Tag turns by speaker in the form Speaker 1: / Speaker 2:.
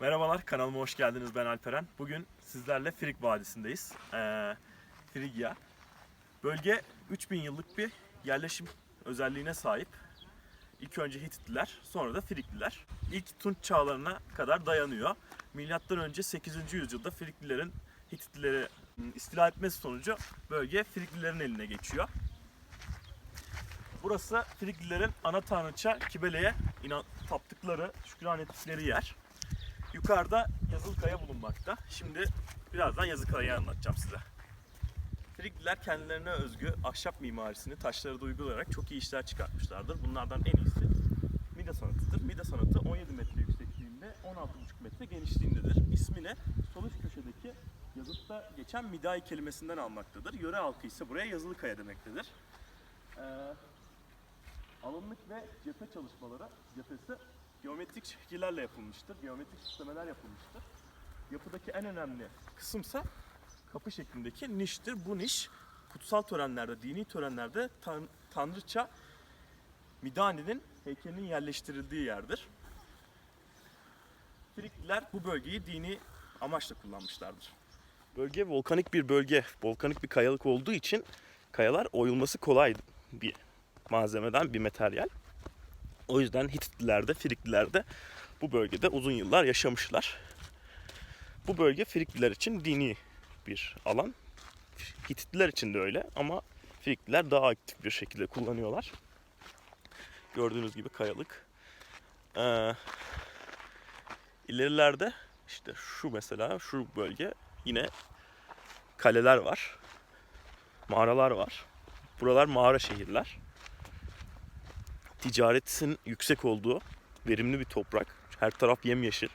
Speaker 1: Merhabalar, kanalıma hoş geldiniz. Ben Alperen. Bugün sizlerle Frig Vadisi'ndeyiz. Ee, Frigya. Bölge 3000 yıllık bir yerleşim özelliğine sahip. İlk önce Hititliler, sonra da Frigliler. İlk Tunç çağlarına kadar dayanıyor. Milattan önce 8. yüzyılda Friglilerin Hititlileri istila etmesi sonucu bölge Friglilerin eline geçiyor. Burası Friglilerin ana tanrıça Kibele'ye inan taptıkları, şükran ettikleri yer. Yukarıda Yazılkaya bulunmakta. Şimdi birazdan Yazılkaya'yı anlatacağım size. Frigliler kendilerine özgü ahşap mimarisini taşlara da uygulayarak çok iyi işler çıkartmışlardır. Bunlardan en iyisi Mida sanatıdır. Mida sanatı 17 metre yüksekliğinde, 16,5 metre genişliğindedir. İsmini sol üst köşedeki yazıtta geçen Midai kelimesinden almaktadır. Yöre halkı ise buraya Yazılıkaya demektedir. Ee, alınlık ve cephe çalışmaları cephesi geometrik şekillerle yapılmıştır. Geometrik süslemeler yapılmıştır. Yapıdaki en önemli kısımsa kapı şeklindeki niştir. Bu niş kutsal törenlerde, dini törenlerde tan- tanrıça Midani'nin heykelinin yerleştirildiği yerdir. Frikliler bu bölgeyi dini amaçla kullanmışlardır. Bölge volkanik bir bölge, volkanik bir kayalık olduğu için kayalar oyulması kolay bir malzemeden bir materyal. O yüzden Hititliler de Frikliler de bu bölgede uzun yıllar yaşamışlar. Bu bölge Frikliler için dini bir alan. Hititliler için de öyle ama Frikliler daha aktif bir şekilde kullanıyorlar. Gördüğünüz gibi kayalık. Ee, ilerilerde işte şu mesela şu bölge yine kaleler var. Mağaralar var. Buralar mağara şehirler ticaretin yüksek olduğu verimli bir toprak. Her taraf yemyeşil.